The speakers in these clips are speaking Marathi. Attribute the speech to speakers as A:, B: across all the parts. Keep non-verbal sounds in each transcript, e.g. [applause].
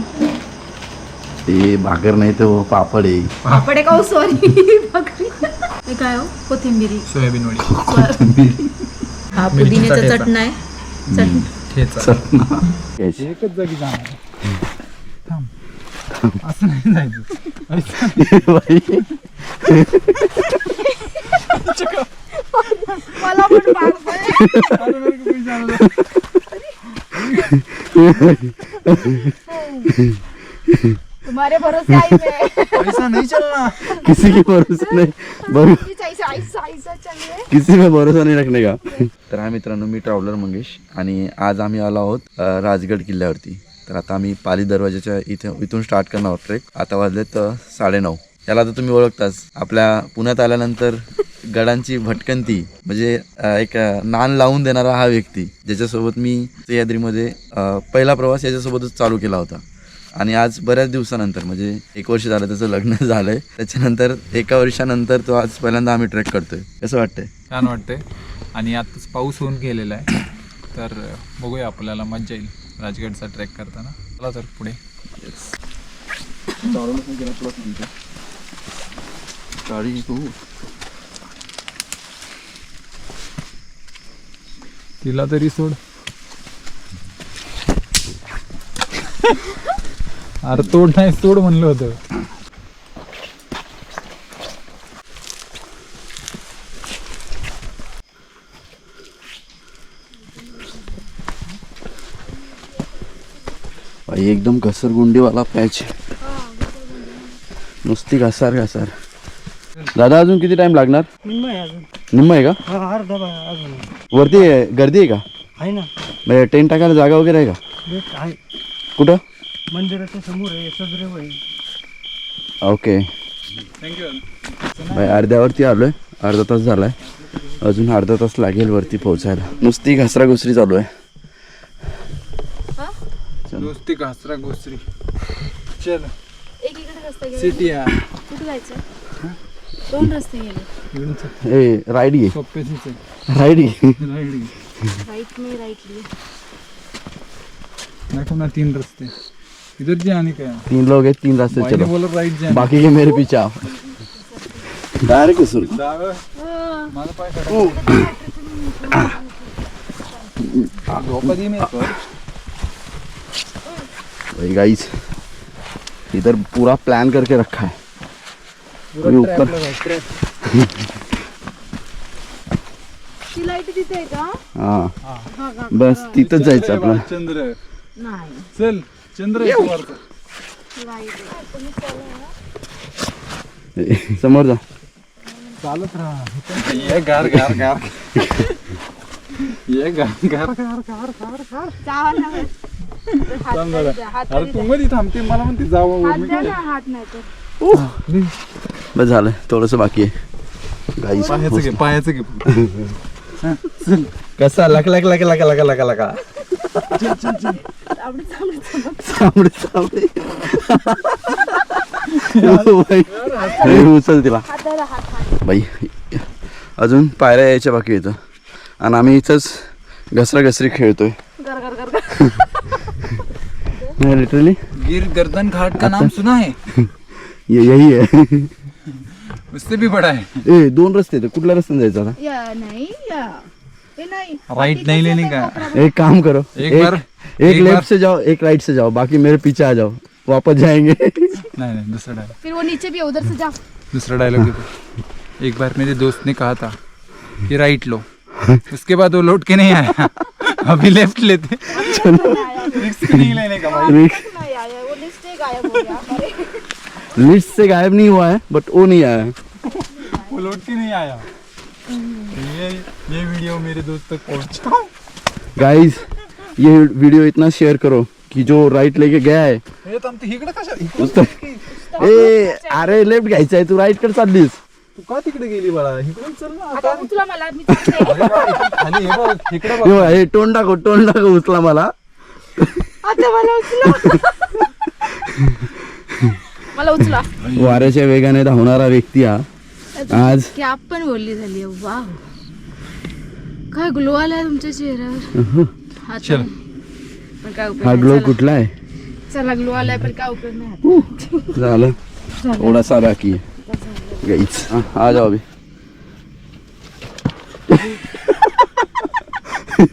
A: सॉरी
B: ते भाकर नाही तो पापड आहे.
A: पापडे का सॉरी [laughs] भाकरी. हे काय हो? कोथिंबिरी.
C: सोयाबीन वडी. [laughs]
A: हा
C: मिरचीचा
A: पुदिन्याचा
C: ठेचा.
A: चटणा आहे. चटणी.
C: ठेचा.
B: यायची.
C: एकच जागी जाणार थांब. असं नाही जायचं. [laughs] असं
B: बाई,
A: मला पण. तुम्हारे भरोसे आई मैं।
C: ऐसा नहीं चलना।
B: किसी के भरोसे नाही।
A: चलिए
B: किसी में भरोसा नाही रखने का। तर हा मित्रांनो मी ट्रॅव्हलर मंगेश आणि आज आम्ही आलो आहोत अ, राजगड किल्ल्यावरती. तर आता आम्ही पाली दरवाजाच्या इथे इथून स्टार्ट करणार आहोत ट्रेक आता वाजलेत अ, साडेनऊ. याला तर तुम्ही ओळखताच. आपल्या पुण्यात आल्यानंतर गडांची भटकंती म्हणजे एक नान लावून देणारा हा व्यक्ती ज्याच्यासोबत मी सह्याद्रीमध्ये पहिला प्रवास याच्यासोबतच चालू केला होता. आणि आज बऱ्याच दिवसानंतर म्हणजे एक वर्ष झालं त्याचं लग्न [laughs] झालंय. त्याच्यानंतर एका वर्षानंतर तो आज पहिल्यांदा आम्ही ट्रेक करतोय. कसं वाटतंय?
C: छान वाटतंय. आणि आताच पाऊस होऊन गेलेला आहे. तर बघूया आपल्याला मजा येईल राजगडचा ट्रेक करताना. चला तर पुढे.
B: तू
C: तिला तरी सोड. अरे तोड नाही सोड म्हणलं होतं.
B: एकदम घसरगुंडीवाला पॅच. नुसती घसार घसार दादा अजून किती टाइम लागणार? निम्म आहे का? वरती आहे- गर्दी आहे का?
D: आहे ना.
B: म्हणजे टेंट टाकायला जागा वगैरे आहे का?
D: बेट आहे.
B: कुठं?
D: मंदिराच्या समोर आहे
B: ओके
C: थँक्यू
B: भाई अर्ध्यावरती आलोय. अर्धा तास झालाय. अजून अर्धा तास लागेल वरती पोहोचायला. नुसती घसरा घुसरी चालू आहे.
C: नुसती घासरा घुसरी चल
A: रस्ता गेला.
C: सिटी आहे
A: कुठे जायचं? दोन रस्ते गेले
B: ए राईड घे
C: सोप्पेच आहे.
B: राईड घे
C: राईट घे.
A: राईट में राईट लिए।
C: तीन रस्ते। इधर जे आणि काय
B: तीन लोग हैं तीन रास्ते चलो।
C: बोलत राईट जे
B: बाकी के मेरे पीछे आओ। डायरेक्ट घुसून
C: डावं. माझा पाय काढा. झोपा दे मी आता.
B: भाई गाइस इधर पूरा प्लान करके रखा है। ऊपर. [laughs] हाँ बस तिथंच जायचं आपलं.
C: चंद्र
A: नाही.
C: चल चंद्र.
B: समोर जा.
C: चालत राहा. ये गार गार गार ये गार गार अरे तू मध्ये थांबते मला म्हणते जावं.
A: हात नाही
B: बस झालं थोडस बाकी आहे.
C: पायाचं घे पायाचं घे. हा, [laughs] चल
B: कसा? लक लक लक लक लक लक लका. सामडे उचल तिला. बाई अजून पायऱ्या यायच्या बाकी येतं आणि आम्ही इथंच घसरा घसरी खेळतोय लिटरली
C: गिर गर्दन घाट का नाम सुना है [laughs]
B: ये यही आहे [laughs]
C: उससे भी बड़ा है।
B: ए दोन रस्ते आहेत. कुठल्या रस्त्याने जायचं आता?
A: या नाही या. हे नाही.
C: राइट नहीं लेने का
B: एक काम करो.
C: एक बार-
B: एक
C: एक
B: लेफ़्ट
C: बार-
B: से जाओ एक राइट से जाओ. बाकी मेरे पीछे आ जाओ. वापस जाएँगे. [laughs]
C: नहीं नहीं दूसरा डायलॉग
A: फिर वो नीचे भी है, उधर से जा
C: दूसरा डायलॉग देखो. एक बार मेरे दोस्त ने कहा था कि राइट लो. उसके बाद वो लौट के नहीं आया. [laughs] अभी लेफ़्ट लेते. रिस्क नहीं लेने का भाई.
A: नहीं आया वो लिस्ट गायब हो गया
B: लिस्ट से गायब नहीं हुआ है बट वो नहीं आया है।
C: वो लौट के नहीं आया। ये ये वीडियो मेरे दोस्त तक पहुंचा।
B: गाइस ये वीडियो इतना शेयर करो कि जो राइट लेके गया है।
C: हे थांबते इकडे कशा इकडे
B: उस तर- ए अरे लेफ्ट घ्यायचा आहे तू राईटकडे चाललीस
C: तू का तिकडे गेली बाळा? इकडून चल ना
A: आता। उचला मला
C: खाली हे बघ इकडे बघ.
B: हे हे टोन टाको टोन टाको उचला मला.
A: आता [laughs] मला उचला.
B: वाऱ्याच्या वेगाने धावणारा व्यक्ती हा. आज
A: कॅप पण बोलली झाली वाव. काय ग्लो आलाय तुमच्या चेहऱ्यावर. पण काय उपयोग
B: हा
A: नाही,
B: ग्लो
A: चला.
B: कुठला आहे?
A: चला ग्लो आलाय पण काय उपयोग नाही. आता.
B: झालं. थोड़ा सा बाकी है गाइस हाँ, आ जाओ अभी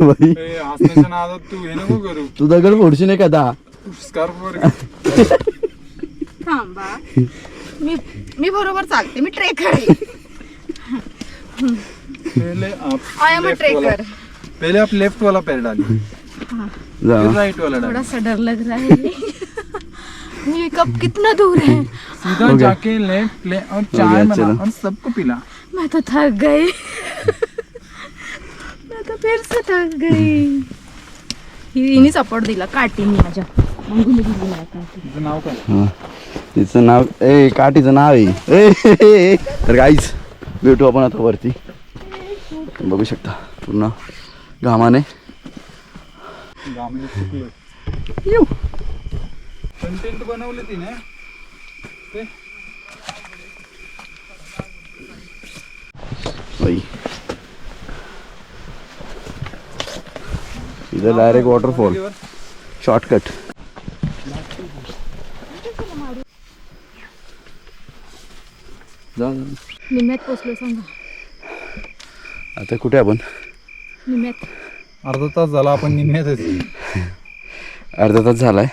B: भाई
C: हसण्याच्या नादात तू हे नको करू.
B: तू दगड फोडशी नाही का
C: स्कार्फ वर [laughs]
A: थांबा. मी मी बरोबर चालते मी ट्रेकर आहे.
C: पहले आप
A: आय एम अ ट्रेकर
C: पहले आप लेफ्ट वाला पैर डालिए फिर राइट वाला डालिए
A: थोड़ा सा डर लग रहा है. [laughs] ये कब कितना दूर है?
C: सीधा
B: हो।
C: जाके लेफ्ट ले और चाय बना। और सबको पिला.
A: मैं तो थक गई. मैं तो फिर से थक गई. [laughs] हिने सपोर्ट दिला. काटीने माझ्या. मंगूने दिली मला काठी
C: तुझं नाव काय.
B: तिचं नाव ए काठीचं नाव आहे. ए. तर गाईच भेटू आपण आता वरती. बघू शकता पूर्ण घामाने.
C: कंटेंट बनवले तिने.
B: इथं डायरेक्ट वॉटरफॉल शॉर्टकट जा जा.
A: निम्यात पोचलो सांगा.
B: आता कुठे आपण?
A: निम्यात
C: अर्धा तास झाला आपण निम्म्यातच
B: अर्धा तास झालाय.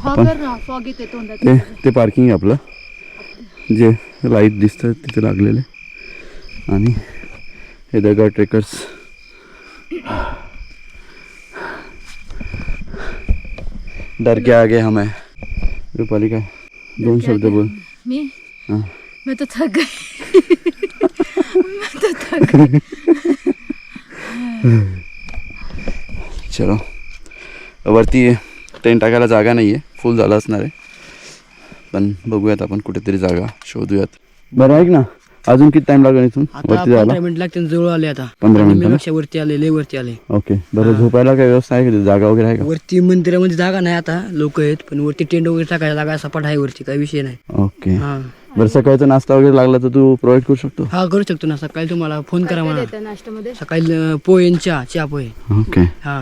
A: हा
B: ते ते पार्किंग आहे आपलं. जे लाइट दिसतं तिथे लागलेले. आणि हे दगड ट्रेकर्स डर के आगे हम है. रुपाली काय? दोन शब्द बोल.
A: मी. मैं तो थक गई मैं तो थक गई
B: चलो वरती टेंट टाकायला जागा नाही आहे फुल झालं असणार आहे. पण बघूयात आपण कुठेतरी जागा शोधूयात. बरं ऐक ना. अजून किती टाइम लागेल इथून?
E: आता
B: वरती जायला?
E: पंधरा मिनिट लागते जवळ आले आता.
B: पंधरा
E: आणि
B: मिनिटं ना?
E: मेपेक्षा वरती आले लय वरती आले.
B: ओके बरं झोपायला काय व्यवस्था आहे का? जागा वगैरे आहे का?
E: वरती मंदिरामध्ये जागा नाही आता लोक आहेत पण वरती टेंट वगैरे टाकायला जागा सपाट आहे वरती काही विषय नाही.
B: ओके
E: हा.
B: बरं सकाळचा नाश्ता वगैरे लागला तर तू प्रोव्हाइड करू शकतो?
E: हा करू शकतो ना. सकाळी तुम्हाला फोन करा मला
A: नाश्त्यामध्ये?
E: सकाळी अं, पोहे आणि चहा चहा पोहे.
B: ओके.
E: हा.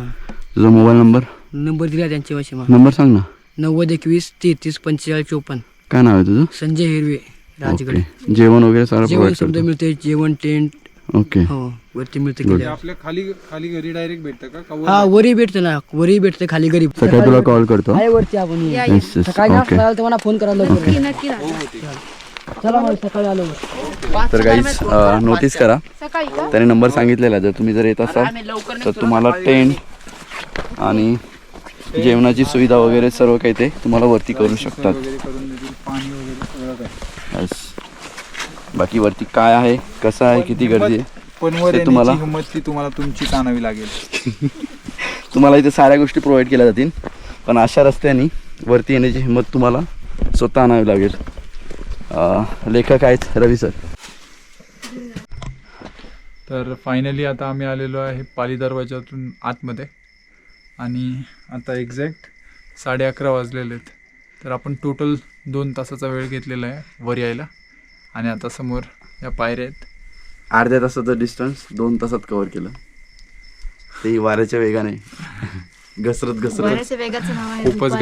B: तुझा मोबाईल नंबर
E: नंबर दिला त्यांच्या वशी मला.
B: नंबर सांग ना.
E: नव्वद एकवीस तेहतीस पंचेचाळीस चोपन्न.
B: काय नाव आहे तुझं?
E: संजय हिरवे राजगड.
B: ओके. जेवण वगैरे सारं
E: जेवण
B: प्रोव्हाइड
E: समजा
B: करतो.
E: मिळते जेवण टेंट
B: ओके.
E: हो वरती मिळते
C: आपल्या खाली खाली घरी डायरेक्ट भेटतं का? का वर?
E: हा वरी भेटते ना. वरी भेटते खाली गरीब
B: सकाळी तुला कॉल करतो.
E: आहे वरती आपण
A: या,
B: येस येस
E: सकाळी
B: ओके
E: नाश्ता तर मला फोन करा लवकर
A: नक्की नक्की. राहा.
E: चला मग सकाळी आलो.
B: तर गाईज नोटीस करा. त्याने नंबर सांगितलेला जर तुम्ही जर येत असाल तर तुम्हाला टेंट आणि जेवणाची सुविधा वगैरे सर्व काही ते तुम्हाला वरती करू शकतात.
C: वगैरे करून देतील पाणी वगैरे सगळं काय.
B: बस बाकी वरती काय आहे कसं आहे किती गर्दी आहे ते तुम्हाला-
C: हिंमत ती तुम्हाला तुमची आणावी लागेल. [laughs]
B: तुम्हाला इथे साऱ्या गोष्टी प्रोव्हाइड केल्या जातील पण अशा रस्त्याने वरती येण्याची हिंमत तुम्हाला स्वतः आणावी लागेल. लेखक आहेत रवी सर.
C: तर फायनली आता आम्ही आलेलो आहे पाली दरवाजातून आतमध्ये. आणि आता एक्झॅक्ट साडे अकरा वाजलेले आहेत. तर आपण टोटल दोन तासाचा वेळ घेतलेला आहे वर यायला. आणि आता समोर या पायऱ्या आहेत.
B: अर्ध्या तासाचं डिस्टन्स दोन तासात कव्हर केलं. ते वाऱ्याच्या वेगाने. [laughs] घसरत घसरत.
A: बऱ्याच वेगाचं नाव आहे
C: खूपच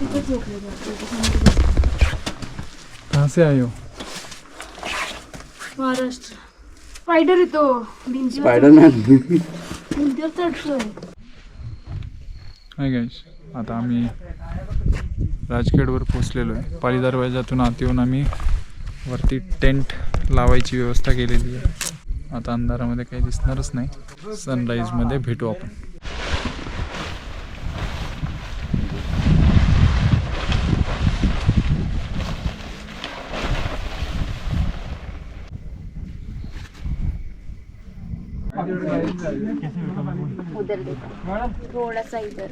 A: रुपाली.
C: घसरत घसरत
B: चलो
C: चलो कहाँ से आए हो?
A: महाराष्ट्र. स्पायडर येतो. भिंतीवर
B: स्पायडरमॅन
A: भिंतीवर चढतोय
C: हाय गाईस आता आम्ही राजगडवर पोचलेलो आहे. पाली दरवाजातून आत येऊन आम्ही वरती टेंट लावायची व्यवस्था केलेली आहे. आता अंधारामध्ये काही दिसणारच नाही. सनराईजमध्ये भेटू आपण.
A: उधर देखो थोड़ा सा इधर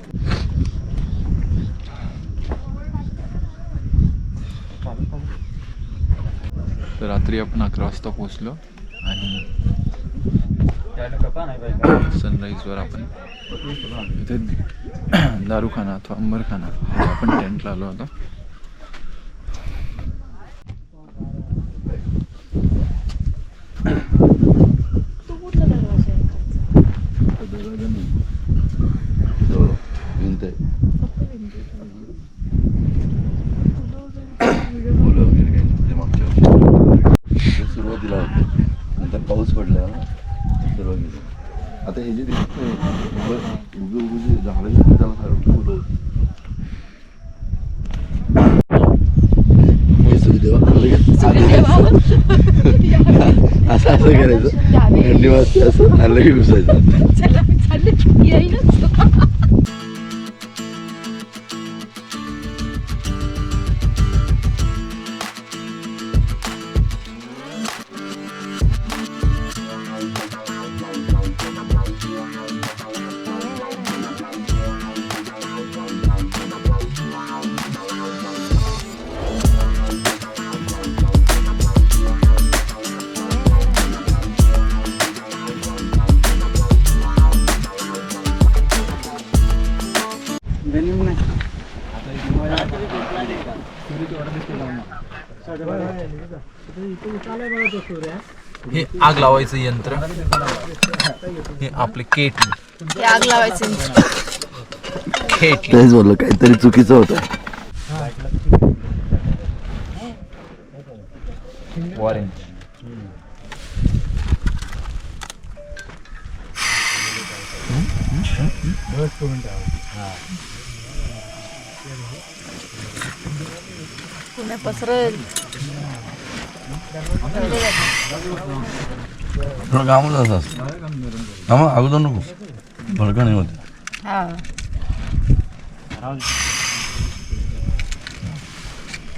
C: तर रात्री आपण अकरा वाजता पोचलो आणि सनराईजवर आपण इथे दारूखाना अथवा अंबरखाना आपण टेंट लावलो होतो
A: तो कुठला दरवाजा आहे
B: हो, भिंत आहे. फुलं वगैरे काही नव्हते मागच्या वर्षी. ते सुरुवातीला होते नंतर पाऊस पडला सर्व गेले आता हे जे दिसतंय उभं- उभे उभे जे झाडं आहेत, त्याला सर्व फुलं होती. हे सुखदेवा, लगेच आधी असं करायचं. [laughs] थंडी वाजते असं. आणि लगेच घुसायचं.
C: आग लावायचं यंत्र. हे आपले केट.
A: आग लावायची
C: केट.
B: तेच बोललो काहीतरी चुकीचं होतं.
C: ऑरेंज
A: पसरल.
B: थोडं हा मग अगोदर नको भडका नाही होते
A: हा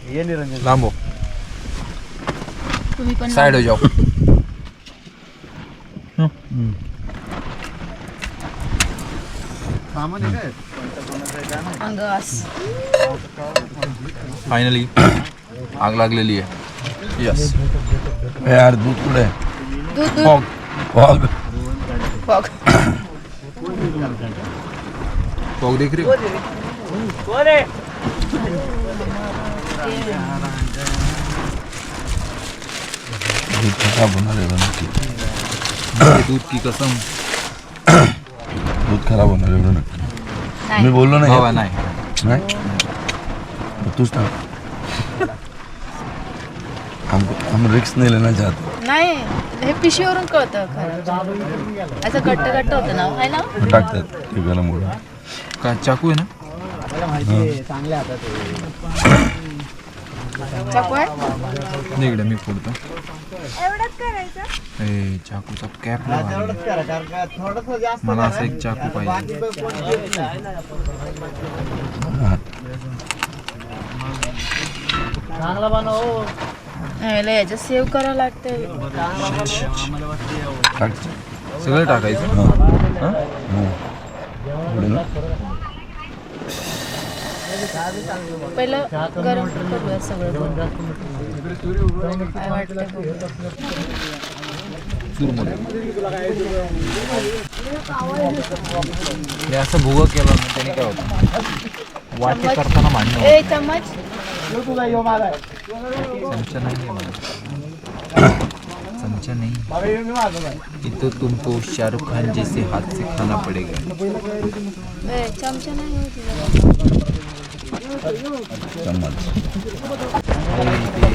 D: ये निरंजन
C: लांबो
A: तुम्ही पण
C: साइड हो जाओ फायनली आग लागलेली आहे यस
B: यार दूध आहे
A: दूध दूध
C: फॉग
B: फॉग
A: फॉग
C: फॉग देख रहे हो?
B: दूध खराब होणार आहे एवढं नक्की
C: दूध की कसम।
B: दूध खराब होणार एवढं नक्की
A: नाही।
B: मी बोललो नाही।
C: नाही?
B: तूच टाक हम रिक्स नाही लेना चाहते।
A: नाही हे पिशीवरून कळतं खरं. असं गट्ट गट्ट होतं ना आहे ना?
B: मग टाकतात गरम होईल
C: का चाकू आहे ना?
A: चाकू आहे?
C: नाही इकडे मी फोडतो. ए चाकूचा कॅप मला असं एक चाकू पाहिजे.
A: याला याच्यात सेव्ह करावं लागतं
B: टाक
C: सगळं टाकायचं
B: हां
C: हा?
A: पहिलं गरम करूया सगळं काय वाटतं
C: हे असं भुगा केलं ना त्याने काय होतं? वाटे करताना भांडणं
A: ए चम्मच.
C: चमचा नहीं है हमारा चमचा नहीं. ये तो तुमको शाहरुख खान जैसे हाथ से खाना पड़ेगा.
A: ए चमचा नाही
B: चम्मच.
C: ते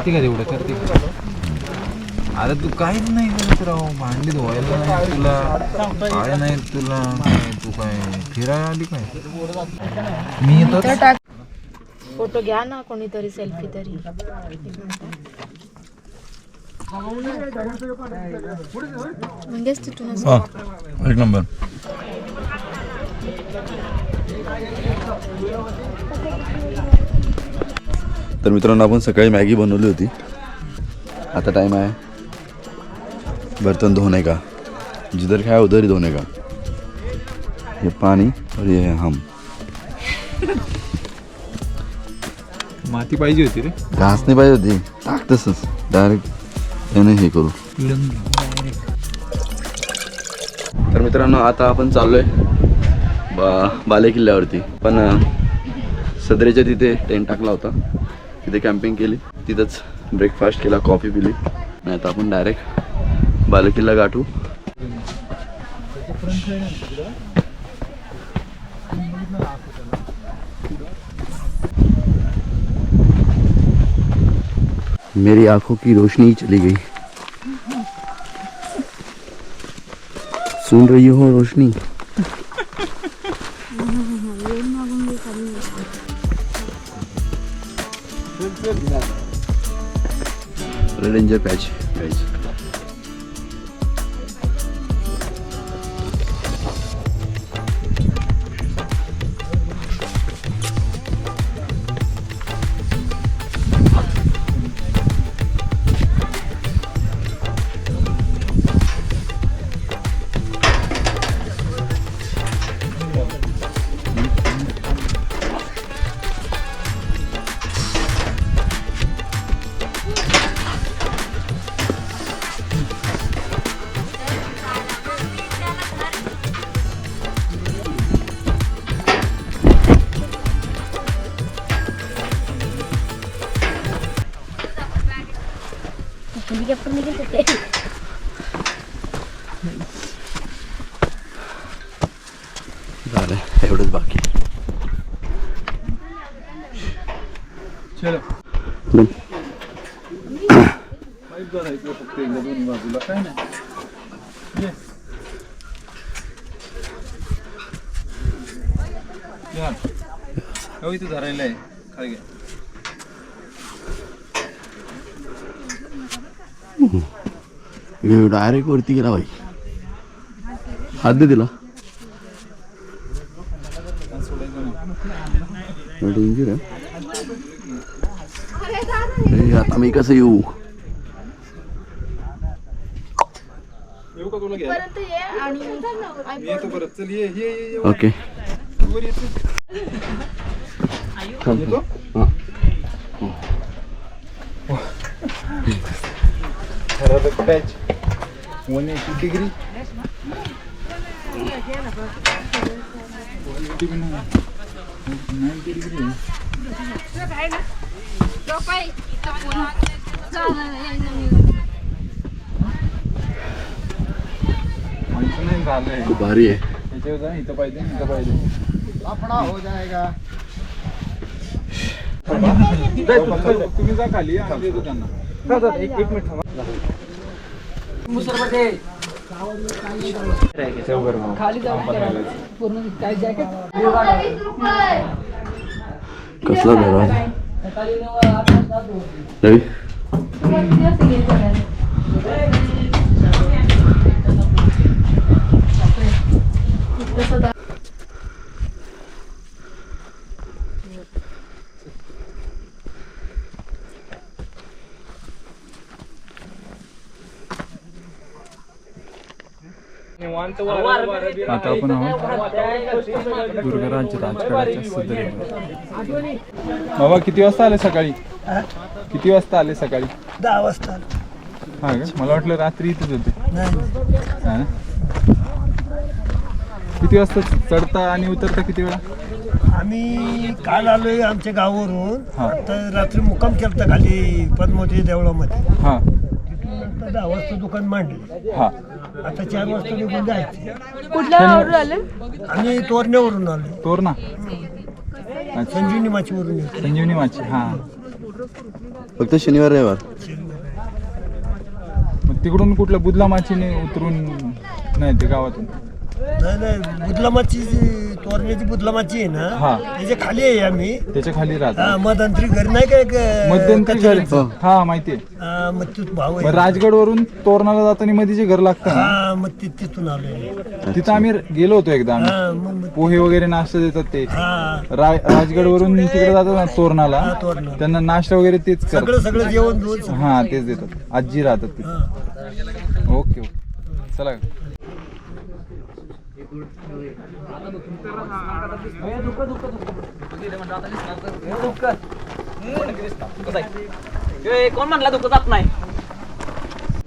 C: राहते का तेवढं? करते का? अरे तू काहीच नाही करत राव. भांडी धुवायला नाही तुला. काय नाही तुला. काय तू काय फिरायला आली काय? मी येतो
A: फोटो घ्या ना कोणीतरी सेल्फी तरी. म्हणजेच तिथूनच
B: हा एक नंबर. तर मित्रांनो आपण सकाळी मॅगी बनवली होती. आता टाइम आहे. बर्तन धोने का? जिधर खाया उधर ही धोने का? ये पानी और ये है हम.
C: माती पाहिजे होती रे.
B: घास नाही पाहिजे होती. टाक तसंच डायरेक्ट याने हे करू. तर मित्रांनो आता आपण चाललोय बा बाले किल्ल्यावरती पण सदरेच्या तिथे टेंट टाकला होता. तिथे कॅम्पिंग केली? तिथंच ब्रेकफास्ट केला कॉफ़ी पिली. आणि आता आपण डायरेक्ट बालेकिल्ला गाठू. मेरी आँखों की रोशनी चली गई। सुन रही हो Roshni? Danger patch guys
C: pipe धरायचं फक्त एकदा दोन्ही बाजूला काय नाही ये या. हो इथं धरायला आहे खाली घ्या
B: डायरेक्ट वरती गेला भाई हात दे डेंजर आहे ए, आता मी कसं येऊ
C: का तुला घ्या
A: परत ये आणि
C: मी येतो? परत चल ये ये ये, ये
B: ओके
C: वर येतो येतो वन एटी डिग्री नाईन्टी झालंय
B: खूप भारी आहे
C: याच्यावर जा इथं पाहिजे इथं पाहिजे
D: अपना हो। जाएगा
C: तुम्ही जा खाली आम्ही देतो त्यांना
D: एक एक मिनिट थांबा
B: कसला दरवाजा
C: आता आपण आहोत दुर्गराज राजगडाच्या सदरीमध्ये बाबा किती वाजता आले सकाळी? किती वाजता आले सकाळी?
F: दहा वाजता.
C: हा का? मला वाटलं रात्री इथेच होते. हा? किती वाजता चढता आणि उतरता किती वेळा?
F: आम्ही काल आलोय आमच्या गावावरून.
C: हा.
F: तर रात्री मुक्काम केलता खाली पद्मावती देवळामध्ये.
C: हा.
F: दहा वाजता दुकान मांडले.
C: हा.
F: आता चार वाजता निघून जायचे.
A: कुठल्या गावावरून आले?
F: आम्ही तोरण्यावरून आलो.
C: तोर ना अच्छा
F: संजीवनी माचीवरून येतो.
C: संजीवनी माची हा.
B: फक्त शनिवार रविवार.
C: मग तिकडून कुठल्या बुदला माचीने उतरून नाही ते गावातून?
F: नाही नाही बुदलामाची जी तोरण्याची बुदलामाची आहे ना
C: हा.
F: त्याच्याखाली आहे आम्ही.
C: त्याच्याखाली राहत.
F: हा, मध्यंतरी घर नाही का एक, अं,
C: मध्यंतरी घर? हा माहितीये
F: मग भाव आहे.
C: राजगड वरून तोरणाला जाताना मध्ये जे घर लागतं ना?
F: हा मग ति- तिथून आलोय
C: तिथं आम्ही गेलो होतो एकदा आम्ही.
F: हा मग मग-
C: पोहे वगैरे नाश्ता देतात ते.
F: हा.
C: राजगड वरून तिकडे जातात ना तोरणाला?
F: हा.
C: त्यांना नाश्ता वगैरे तेच करतात.
F: सगळं सगळं जेवण.
C: हा तेच देतात. आजी राहतात तिथे. Okay okay. चला.
E: कोण म्हणला दुःख जात नाही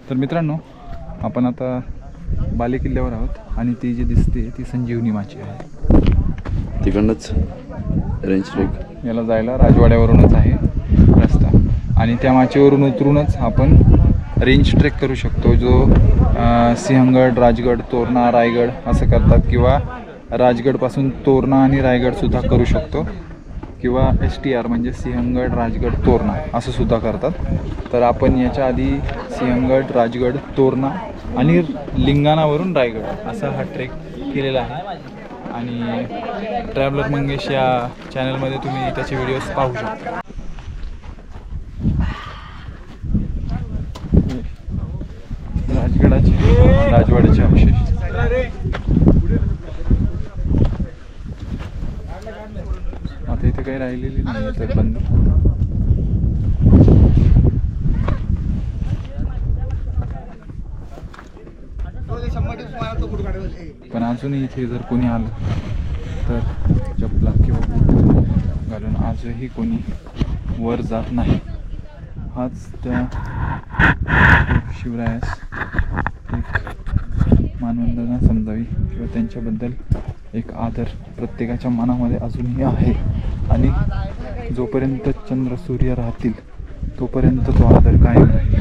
C: तर मित्रांनो आपण आता बाले किल्ल्यावर आहोत आणि ती जी दिसते ती संजीवनी माची आहे.
B: तिकडनंच रेंज ट्रेक
C: याला जायला राजवाड्यावरूनच आहे रस्ता. आणि त्या माचीवरून उतरूनच आपण रेंज ट्रेक करू शकतो जो सिंहगड राजगड तोरणा रायगड असं करतात किंवा राजगडपासून तोरणा आणि रायगडसुद्धा करू शकतो. किंवा एस टी आर म्हणजे सिंहगड राजगड तोरणा असं सुद्धा करतात. तर आपण याच्या आधी सिंहगड राजगड तोरणा आणि लिंगाणावरून रायगड असा हा ट्रेक केलेला आहे. आणि ट्रॅव्हलर मंगेश या चॅनलमध्ये तुम्ही त्याचे व्हिडिओज पाहू शकता राजगडाचे राजवाड्याचे अवशेष आता इथे काही राहिलेली नाही तर बंद. पण अजूनही इथे जर कोणी आलं तर चपला किंवा बूट घालून आजही कोणी वर जात नाही. हाच त्या शिवरायास एक मानवंदना समजावी किंवा त्यांच्याबद्दल एक आदर प्रत्येकाच्या मनामध्ये अजूनही आहे. आणि जोपर्यंत चंद्र सूर्य राहतील तोपर्यंत तो आदर कायम राहील.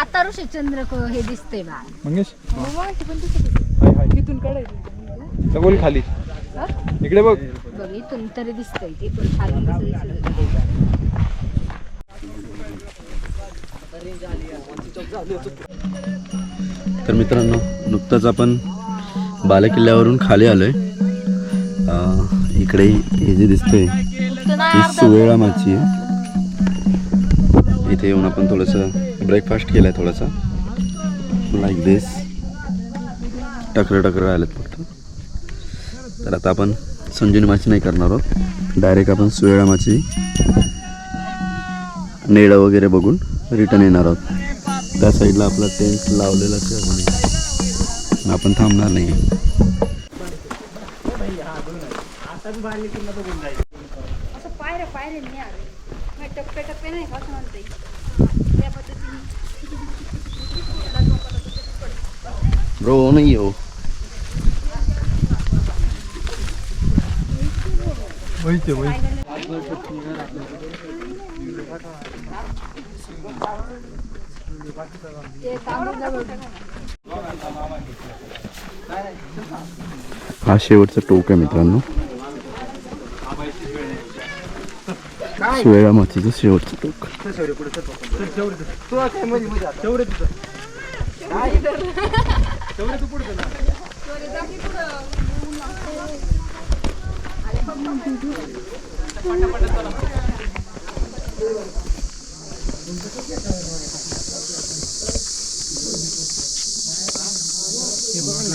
G: आता ऋषी चंद्र को हे दिसतंय बा.
C: मंगेश? तिथून काढायचं बोल खाली. इकडे बघ.
G: बघ इथून तरी दिसतंय तिथून खाली कसं दिसलं
B: तर मित्रांनो नुकतंच आपण बालेकिल्ल्यावरून खाली आलोय. आहे इकडे हे जे दिसतंय ही सुवेळा माची आहे. इथे येऊन आपण थोडंसं ब्रेकफास्ट केलाय आहे थोडासा लाईक दिस टकरं टकरं आलेत फक्त. तर आता आपण संजीवनी माची नाही करणार आहोत. डायरेक्ट आपण सुवेळा माची नेडं वगैरे बघून रिटर्न येणार आहोत. त्या साईडला आपला टेंट लावलेलाच आहे अजूनही. पण आपण थांबणार नाही.
G: असं पायऱ्या पायऱ्या नाही टप्पे टप्पे नाही का असं म्हणते त्या पद्धतीने
B: ब्रो नाही हा शेवटचा टोक आहे मित्रांनो. सुवेळा मातीचं शेवटचं टोक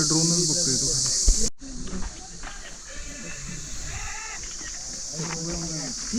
C: ड्रोनच बघतोय तो खाली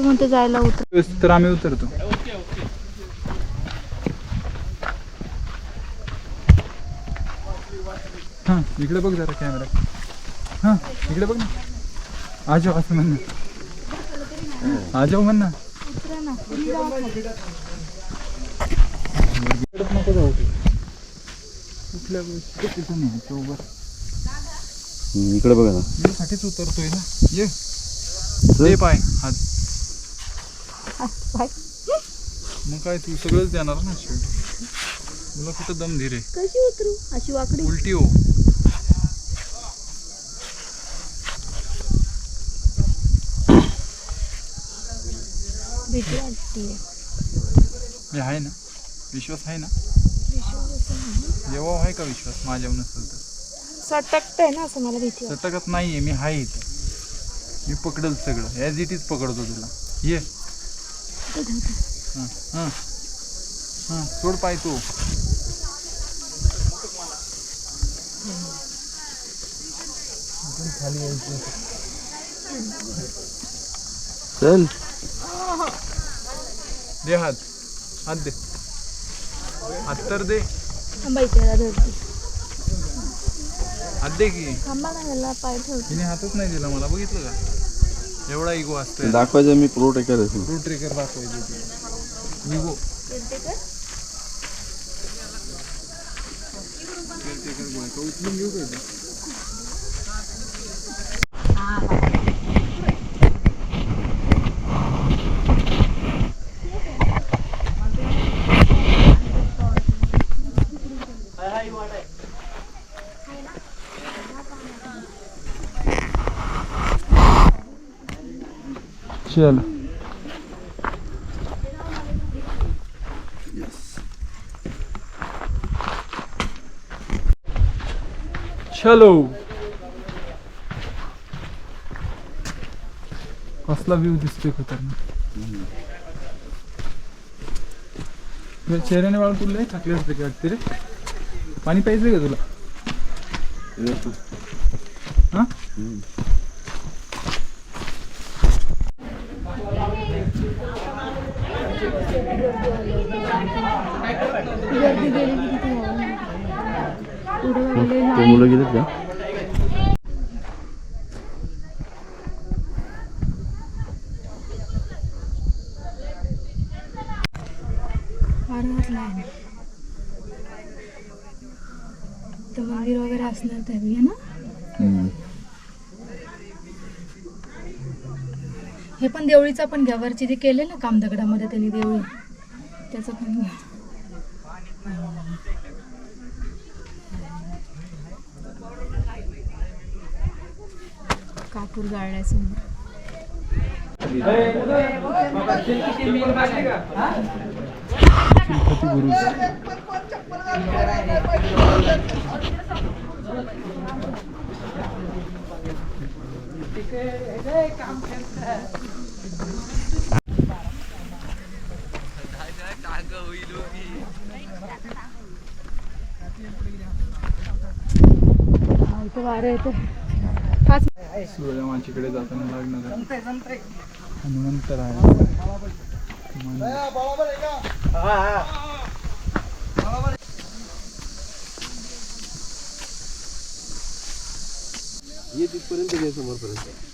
A: म्हणते जायला उतर.
C: तर आम्ही उतरतो. हां इकडे बघ जरा कॅमेरा हां इकडे बघ ना. आजो असं म्हण ना. आजो म्हण ना. नको जाऊ तू. कुठल्या गोष्टी तिथं उभं
B: इकडे बघा ना.
C: मी साठीच उतरतोय ना. ये. दे पाय हात मग काय तू सगळंच देणार ना शेवटी तुला कुठं दम धीरे
A: कशी उतरू? अशी वाकडी?
C: उलटी हो.
A: भीती वाटते
C: हे आहे ना? विश्वास आहे ना? जेव्हा आहे का विश्वास? माझ्यावर नसेल तर.
A: सटकतंय ना असं मला भीती
C: सटकत नाहीये मी आहे इथे. मी पकडल सगळं. ॲज इट इज पकडतो तुला. ये. सोड पाय तू.
B: चल.
C: दे हात. हात दे. हात तर दे. हात दे की. तिने हातच नाही दिला मला. बघितलं का? एवढा इगो असतोय.
B: दाखवायचं मी प्रो आहे
C: रूट ट्रेकर दाखवायचे इगो उचलून घेऊ का इथं? चल चलो कसला व्ह्यू दिसतोय खतरनाक चेहऱ्याने वाळ तुला थकले असते का वाटते रे? पाणी प्यायचंय का तुला? हा
A: गर्दी गेली की किती हवा. पुढे वाले
B: ते मुलं गेलेत का?
A: मंदिर वगैरे असणार त्यावेळी है ना? हे पण देवळीचा पण घ्या. वरची जे केले ना काम दगडामध्ये त्यांनी देवळी त्याचं पण घ्या. कापूर
C: गाळण्यासमोर.
A: इथं वारं येतं पाच
C: सूर्या माझ्याकडे जाताना लागणार आहे. हनुमंत आहे.
D: ये तिथपर्यंत समोरपर्यंत.